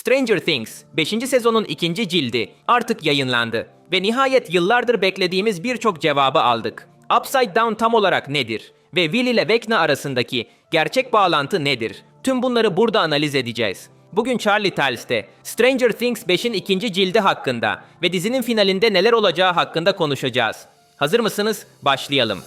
Stranger Things 5. sezonun ikinci cildi artık yayınlandı ve nihayet yıllardır beklediğimiz birçok cevabı aldık. Upside Down tam olarak nedir? Ve Will ile Vecna arasındaki gerçek bağlantı nedir? Tüm bunları burada analiz edeceğiz. Bugün Charlie Tales'te Stranger Things 5'in ikinci cildi hakkında ve dizinin finalinde neler olacağı hakkında konuşacağız. Hazır mısınız? Başlayalım.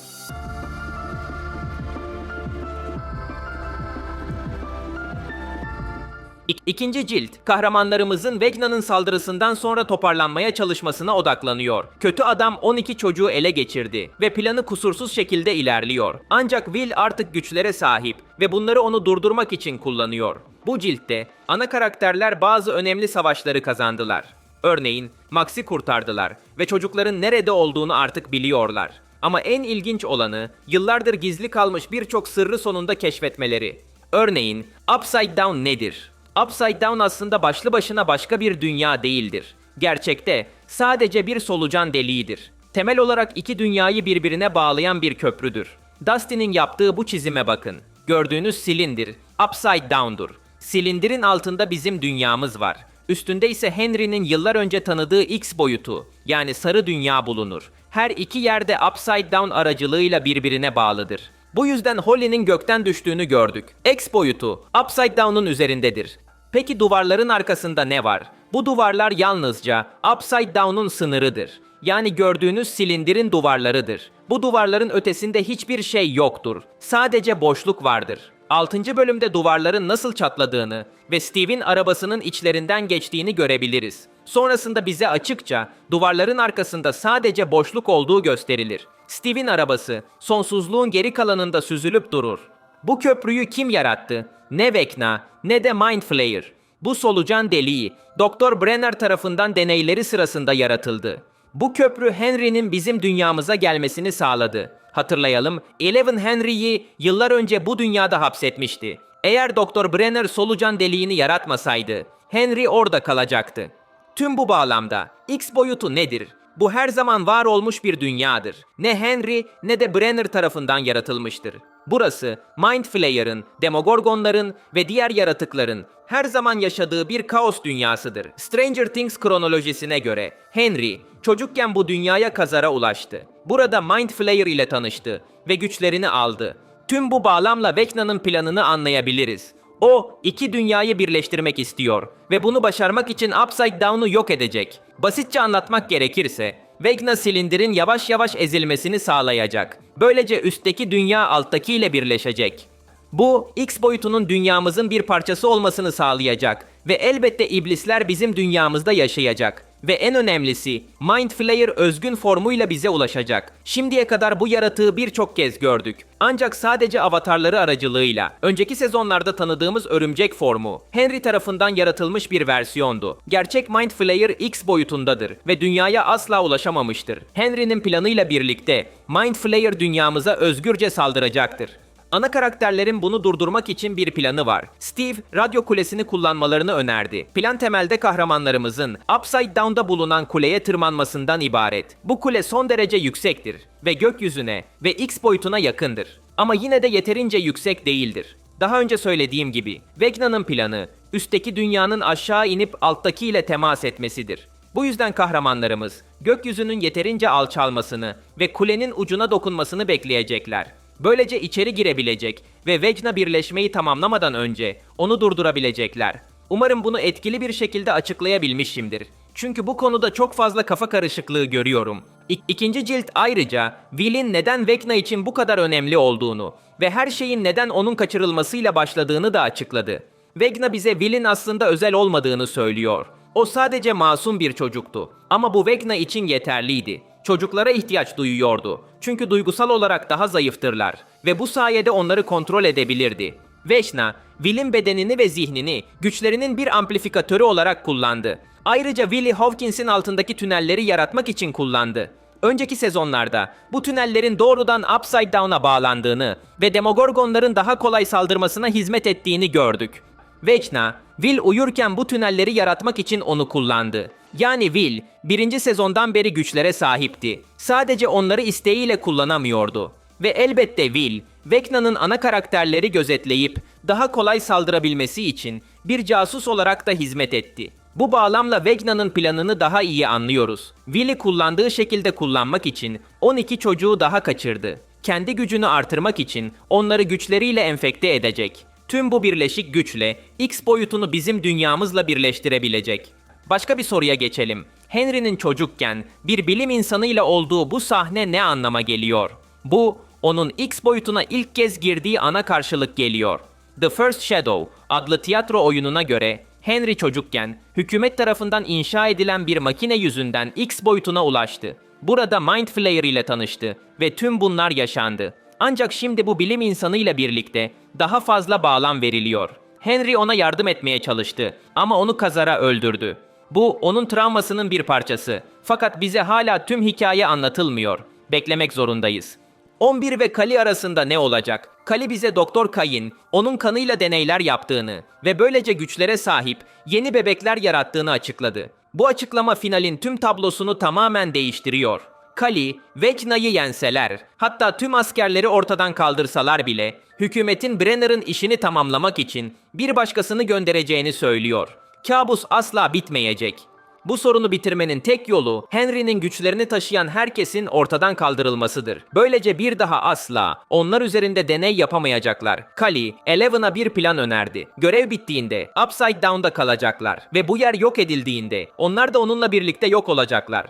İkinci cilt, kahramanlarımızın Vegna'nın saldırısından sonra toparlanmaya çalışmasına odaklanıyor. Kötü adam 12 çocuğu ele geçirdi ve planı kusursuz şekilde ilerliyor. Ancak Will artık güçlere sahip ve bunları onu durdurmak için kullanıyor. Bu ciltte ana karakterler bazı önemli savaşları kazandılar. Örneğin Max'i kurtardılar ve çocukların nerede olduğunu artık biliyorlar. Ama en ilginç olanı yıllardır gizli kalmış birçok sırrı sonunda keşfetmeleri. Örneğin Upside Down nedir? Upside Down aslında başlı başına başka bir dünya değildir. Gerçekte sadece bir solucan deliğidir. Temel olarak iki dünyayı birbirine bağlayan bir köprüdür. Dustin'in yaptığı bu çizime bakın. Gördüğünüz silindir Upside Down'dur. Silindirin altında bizim dünyamız var. Üstünde ise Henry'nin yıllar önce tanıdığı X boyutu yani sarı dünya bulunur. Her iki yerde Upside Down aracılığıyla birbirine bağlıdır. Bu yüzden Holly'nin gökten düştüğünü gördük. X boyutu Upside Down'un üzerindedir. Peki duvarların arkasında ne var? Bu duvarlar yalnızca Upside Down'un sınırıdır. Yani gördüğünüz silindirin duvarlarıdır. Bu duvarların ötesinde hiçbir şey yoktur. Sadece boşluk vardır. 6. bölümde duvarların nasıl çatladığını ve Steve'in arabasının içlerinden geçtiğini görebiliriz. Sonrasında bize açıkça duvarların arkasında sadece boşluk olduğu gösterilir. Steve'in arabası sonsuzluğun geri kalanında süzülüp durur. Bu köprüyü kim yarattı? Ne Vecna ne de Mind Flayer. Bu solucan deliği Dr. Brenner tarafından deneyleri sırasında yaratıldı. Bu köprü Henry'nin bizim dünyamıza gelmesini sağladı. Hatırlayalım, Eleven Henry'yi yıllar önce bu dünyada hapsetmişti. Eğer Dr. Brenner solucan deliğini yaratmasaydı, Henry orada kalacaktı. Tüm bu bağlamda X boyutu nedir? Bu her zaman var olmuş bir dünyadır. Ne Henry ne de Brenner tarafından yaratılmıştır. Burası Mind Flayer'ın, Demogorgonların ve diğer yaratıkların her zaman yaşadığı bir kaos dünyasıdır. Stranger Things kronolojisine göre Henry çocukken bu dünyaya kazara ulaştı. Burada Mind Flayer ile tanıştı ve güçlerini aldı. Tüm bu bağlamla Vecna'nın planını anlayabiliriz. O iki dünyayı birleştirmek istiyor ve bunu başarmak için Upside Down'u yok edecek. Basitçe anlatmak gerekirse, Vecna silindirin yavaş yavaş ezilmesini sağlayacak. Böylece üstteki dünya alttakiyle birleşecek. Bu X boyutunun dünyamızın bir parçası olmasını sağlayacak ve elbette iblisler bizim dünyamızda yaşayacak. Ve en önemlisi Mind Flayer özgün formuyla bize ulaşacak. Şimdiye kadar bu yaratığı birçok kez gördük. Ancak sadece avatarları aracılığıyla. Önceki sezonlarda tanıdığımız örümcek formu Henry tarafından yaratılmış bir versiyondu. Gerçek Mind Flayer X boyutundadır ve dünyaya asla ulaşamamıştır. Henry'nin planıyla birlikte Mind Flayer dünyamıza özgürce saldıracaktır. Ana karakterlerin bunu durdurmak için bir planı var. Steve, radyo kulesini kullanmalarını önerdi. Plan temelde kahramanlarımızın Upside Down'da bulunan kuleye tırmanmasından ibaret. Bu kule son derece yüksektir ve gökyüzüne ve X boyutuna yakındır. Ama yine de yeterince yüksek değildir. Daha önce söylediğim gibi, Vegna'nın planı, üstteki dünyanın aşağı inip alttakiyle temas etmesidir. Bu yüzden kahramanlarımız, gökyüzünün yeterince alçalmasını ve kulenin ucuna dokunmasını bekleyecekler. Böylece içeri girebilecek ve Vecna birleşmeyi tamamlamadan önce onu durdurabilecekler. Umarım bunu etkili bir şekilde açıklayabilmişimdir. Çünkü bu konuda çok fazla kafa karışıklığı görüyorum. İk- ikinci cilt ayrıca Will'in neden Vecna için bu kadar önemli olduğunu ve her şeyin neden onun kaçırılmasıyla başladığını da açıkladı. Vecna bize Will'in aslında özel olmadığını söylüyor. O sadece masum bir çocuktu. Ama bu Vecna için yeterliydi. Çocuklara ihtiyaç duyuyordu. Çünkü duygusal olarak daha zayıftırlar ve bu sayede onları kontrol edebilirdi. Vecna, Will'in bedenini ve zihnini güçlerinin bir amplifikatörü olarak kullandı. Ayrıca Willie Hawkins'in altındaki tünelleri yaratmak için kullandı. Önceki sezonlarda bu tünellerin doğrudan Upside Down'a bağlandığını ve Demogorgonların daha kolay saldırmasına hizmet ettiğini gördük. Vecna, Will uyurken bu tünelleri yaratmak için onu kullandı. Yani Will, birinci sezondan beri güçlere sahipti. Sadece onları isteğiyle kullanamıyordu. Ve elbette Will, Vecna'nın ana karakterleri gözetleyip daha kolay saldırabilmesi için bir casus olarak da hizmet etti. Bu bağlamla Vecna'nın planını daha iyi anlıyoruz. Will'i kullandığı şekilde kullanmak için 12 çocuğu daha kaçırdı. Kendi gücünü artırmak için onları güçleriyle enfekte edecek. Tüm bu birleşik güçle X boyutunu bizim dünyamızla birleştirebilecek. Başka bir soruya geçelim. Henry'nin çocukken bir bilim insanıyla olduğu bu sahne ne anlama geliyor? Bu, onun X boyutuna ilk kez girdiği ana karşılık geliyor. The First Shadow adlı tiyatro oyununa göre Henry çocukken hükümet tarafından inşa edilen bir makine yüzünden X boyutuna ulaştı. Burada Mind Flayer ile tanıştı ve tüm bunlar yaşandı. Ancak şimdi bu bilim insanıyla birlikte daha fazla bağlam veriliyor. Henry ona yardım etmeye çalıştı ama onu kazara öldürdü. Bu onun travmasının bir parçası. Fakat bize hala tüm hikaye anlatılmıyor. Beklemek zorundayız. 11 ve Kali arasında ne olacak? Kali bize Doktor Kayin, onun kanıyla deneyler yaptığını ve böylece güçlere sahip yeni bebekler yarattığını açıkladı. Bu açıklama finalin tüm tablosunu tamamen değiştiriyor. Kali, Vecna'yı yenseler, hatta tüm askerleri ortadan kaldırsalar bile, hükümetin Brenner'ın işini tamamlamak için bir başkasını göndereceğini söylüyor. Kabus asla bitmeyecek. Bu sorunu bitirmenin tek yolu Henry'nin güçlerini taşıyan herkesin ortadan kaldırılmasıdır. Böylece bir daha asla onlar üzerinde deney yapamayacaklar. Kali, Eleven'a bir plan önerdi. Görev bittiğinde Upside Down'da kalacaklar ve bu yer yok edildiğinde onlar da onunla birlikte yok olacaklar.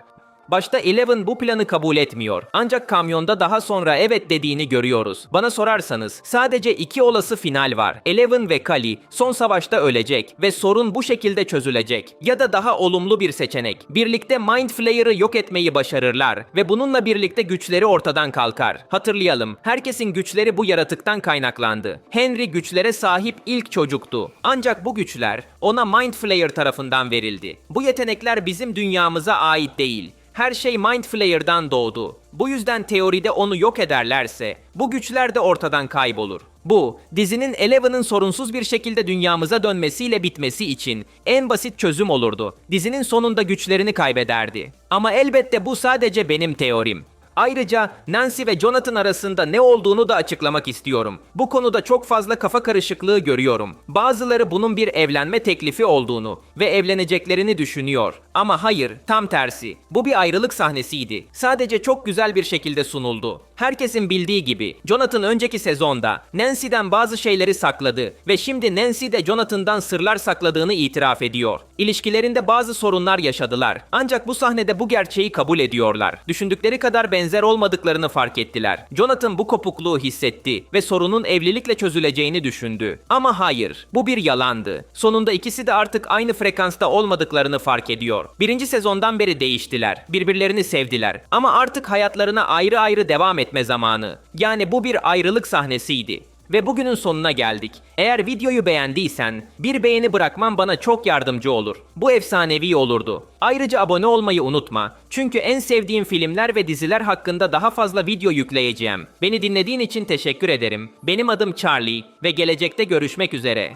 Başta Eleven bu planı kabul etmiyor. Ancak kamyonda daha sonra evet dediğini görüyoruz. Bana sorarsanız sadece iki olası final var. Eleven ve Kali son savaşta ölecek ve sorun bu şekilde çözülecek. Ya da daha olumlu bir seçenek. Birlikte Mind Flayer'ı yok etmeyi başarırlar ve bununla birlikte güçleri ortadan kalkar. Hatırlayalım, herkesin güçleri bu yaratıktan kaynaklandı. Henry güçlere sahip ilk çocuktu. Ancak bu güçler ona Mind Flayer tarafından verildi. Bu yetenekler bizim dünyamıza ait değil. Her şey Mind Flayer'dan doğdu. Bu yüzden teoride onu yok ederlerse bu güçler de ortadan kaybolur. Bu, dizinin Eleven'ın sorunsuz bir şekilde dünyamıza dönmesiyle bitmesi için en basit çözüm olurdu. Dizinin sonunda güçlerini kaybederdi. Ama elbette bu sadece benim teorim. Ayrıca Nancy ve Jonathan arasında ne olduğunu da açıklamak istiyorum. Bu konuda çok fazla kafa karışıklığı görüyorum. Bazıları bunun bir evlenme teklifi olduğunu ve evleneceklerini düşünüyor. Ama hayır, tam tersi. Bu bir ayrılık sahnesiydi. Sadece çok güzel bir şekilde sunuldu. Herkesin bildiği gibi Jonathan önceki sezonda Nancy'den bazı şeyleri sakladı ve şimdi Nancy de Jonathan'dan sırlar sakladığını itiraf ediyor. İlişkilerinde bazı sorunlar yaşadılar. Ancak bu sahnede bu gerçeği kabul ediyorlar. Düşündükleri kadar benzer olmadıklarını fark ettiler. Jonathan bu kopukluğu hissetti ve sorunun evlilikle çözüleceğini düşündü. Ama hayır, bu bir yalandı. Sonunda ikisi de artık aynı frekansta olmadıklarını fark ediyor. Birinci sezondan beri değiştiler. Birbirlerini sevdiler. Ama artık hayatlarına ayrı ayrı devam etme zamanı. Yani bu bir ayrılık sahnesiydi. Ve bugünün sonuna geldik. Eğer videoyu beğendiysen bir beğeni bırakman bana çok yardımcı olur. Bu efsanevi olurdu. Ayrıca abone olmayı unutma. Çünkü en sevdiğim filmler ve diziler hakkında daha fazla video yükleyeceğim. Beni dinlediğin için teşekkür ederim. Benim adım Charlie ve gelecekte görüşmek üzere.